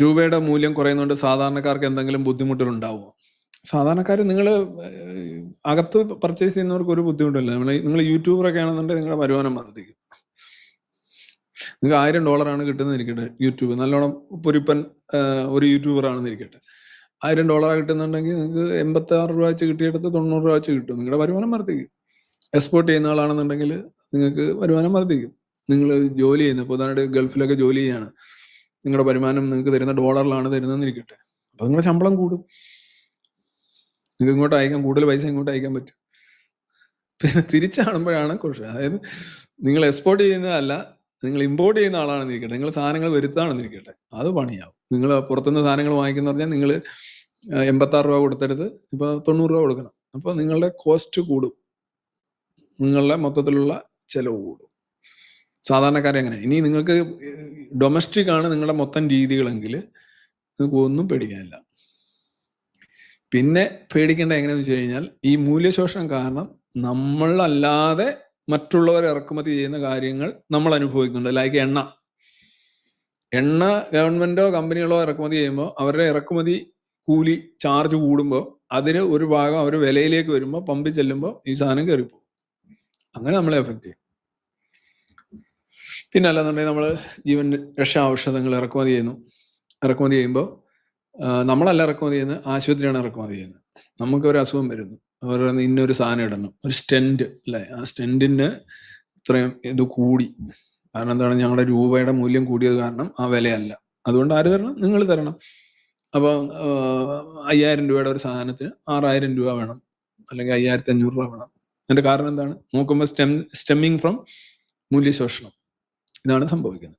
രൂപയുടെ മൂല്യം കുറയുന്നതുകൊണ്ട് സാധാരണക്കാർക്ക് എന്തെങ്കിലും ബുദ്ധിമുട്ടുകൾ ഉണ്ടാവുമോ സാധാരണക്കാർ നിങ്ങൾ അകത്ത് പർച്ചേസ് ചെയ്യുന്നവർക്ക് ഒരു ബുദ്ധിമുട്ടില്ല. നമ്മൾ നിങ്ങൾ യൂട്യൂബറൊക്കെ ആണെന്നുണ്ടെങ്കിൽ നിങ്ങളുടെ വരുമാനം വർദ്ധിക്കും. നിങ്ങൾക്ക് ആയിരം ഡോളറാണ് കിട്ടുന്നത് ഇരിക്കട്ടെ യൂട്യൂബ് നല്ലോണം പൊരിപ്പൻ ഒരു യൂട്യൂബർ ആണെന്ന് ഇരിക്കട്ടെ. ആയിരം ഡോളർ കിട്ടുന്നുണ്ടെങ്കിൽ നിങ്ങൾക്ക് എൺപത്തി ആറ് രൂപ വെച്ച് കിട്ടിയെടുത്ത് തൊണ്ണൂറ് രൂപ വെച്ച് കിട്ടും. നിങ്ങളുടെ വരുമാനം വർദ്ധിക്കും. എക്സ്പോർട്ട് ചെയ്യുന്ന ആളാണെന്നുണ്ടെങ്കിൽ നിങ്ങൾക്ക് വരുമാനം വർദ്ധിക്കും. നിങ്ങൾ ജോലി ചെയ്യുന്ന ഇപ്പോൾ ഉദാഹരണമായിട്ട് ഗൾഫിലൊക്കെ ജോലി ചെയ്യാണ് നിങ്ങളുടെ വരുമാനം നിങ്ങൾക്ക് തരുന്ന ഡോളറിലാണ് തരുന്നതെന്ന് ഇരിക്കട്ടെ അപ്പോൾ നിങ്ങളുടെ ശമ്പളം കൂടും. നിങ്ങൾക്ക് ഇങ്ങോട്ട് അയക്കാൻ കൂടുതൽ പൈസ ഇങ്ങോട്ട് അയക്കാൻ പറ്റും. പിന്നെ തിരിച്ചാണുമ്പോഴാണ് കുറച്ച്. അതായത് നിങ്ങൾ എക്സ്പോർട്ട് ചെയ്യുന്നതല്ല നിങ്ങൾ ഇമ്പോർട്ട് ചെയ്യുന്ന ആളാണെന്ന് ഇരിക്കട്ടെ നിങ്ങൾ സാധനങ്ങൾ വരുത്താണെന്ന് ഇരിക്കട്ടെ അത് പണിയാവും. നിങ്ങൾ പുറത്തുനിന്ന് സാധനങ്ങൾ വാങ്ങിക്കുന്ന പറഞ്ഞാൽ നിങ്ങൾ എൺപത്താറ് രൂപ കൊടുത്തെടുത്ത് ഇപ്പോൾ തൊണ്ണൂറ് രൂപ കൊടുക്കണം. അപ്പോൾ നിങ്ങളുടെ കോസ്റ്റ് കൂടും. നിങ്ങളുടെ മൊത്തത്തിലുള്ള ചെലവ് കൂടും. സാധാരണക്കാരെ അങ്ങനെ. ഇനി നിങ്ങൾക്ക് ഡൊമസ്റ്റിക് ആണ് നിങ്ങളുടെ മൊത്തം രീതികളെങ്കിൽ നിങ്ങൾക്ക് ഒന്നും പേടിക്കാനില്ല. പിന്നെ പേടിക്കേണ്ട എങ്ങനെയാന്ന് വെച്ച് കഴിഞ്ഞാൽ ഈ മൂല്യശോഷണം കാരണം നമ്മളല്ലാതെ മറ്റുള്ളവർ ഇറക്കുമതി ചെയ്യുന്ന കാര്യങ്ങൾ നമ്മൾ അനുഭവിക്കുന്നുണ്ട്. ലൈക്ക് എണ്ണ. എണ്ണ ഗവൺമെന്റോ കമ്പനികളോ ഇറക്കുമതി ചെയ്യുമ്പോൾ അവരുടെ ഇറക്കുമതി കൂലി ചാർജ് കൂടുമ്പോൾ അതിന് ഒരു ഭാഗം അവർ വിലയിലേക്ക് വരുമ്പോൾ പമ്പിൽ ചെല്ലുമ്പോൾ ഈ സാധനം കയറിപ്പോകും. അങ്ങനെ നമ്മളെ എഫക്റ്റ് ചെയ്യും. പിന്നെ അല്ലാന്നുണ്ടെങ്കിൽ നമ്മൾ ജീവൻ രക്ഷാ ഔഷധങ്ങൾ ഇറക്കുമതി ചെയ്യുന്നു. ഇറക്കുമതി ചെയ്യുമ്പോൾ നമ്മളല്ല ഇറക്കുമതി ചെയ്യുന്നത് ആശുപത്രിയാണ് ഇറക്കുമതി ചെയ്യുന്നത് നമുക്ക് ഒരു അസുഖം വരുന്നു. അവർ ഇന്നൊരു സാധനം ഇടണം ഒരു സ്റ്റെന്റ് അല്ലേ? ആ സ്റ്റെന്റിന് ഇത്രയും ഇത് കൂടി. കാരണം എന്താണ്? ഞങ്ങളുടെ രൂപയുടെ മൂല്യം കൂടിയത് കാരണം ആ വിലയല്ല. അതുകൊണ്ട് ആര് തരണം? നിങ്ങൾ തരണം. അപ്പോൾ അയ്യായിരം രൂപയുടെ ഒരു സാധനത്തിന് ആറായിരം രൂപ വേണം. അല്ലെങ്കിൽ അയ്യായിരത്തി അഞ്ഞൂറ് രൂപ വേണം. അതിന്റെ കാരണം എന്താണ്? നോക്കുമ്പോൾ സ്റ്റെം സ്റ്റെമ്മിങ് ഫ്രം മൂല്യശോഷണം. ഇതാണ് സംഭവിക്കുന്നത്.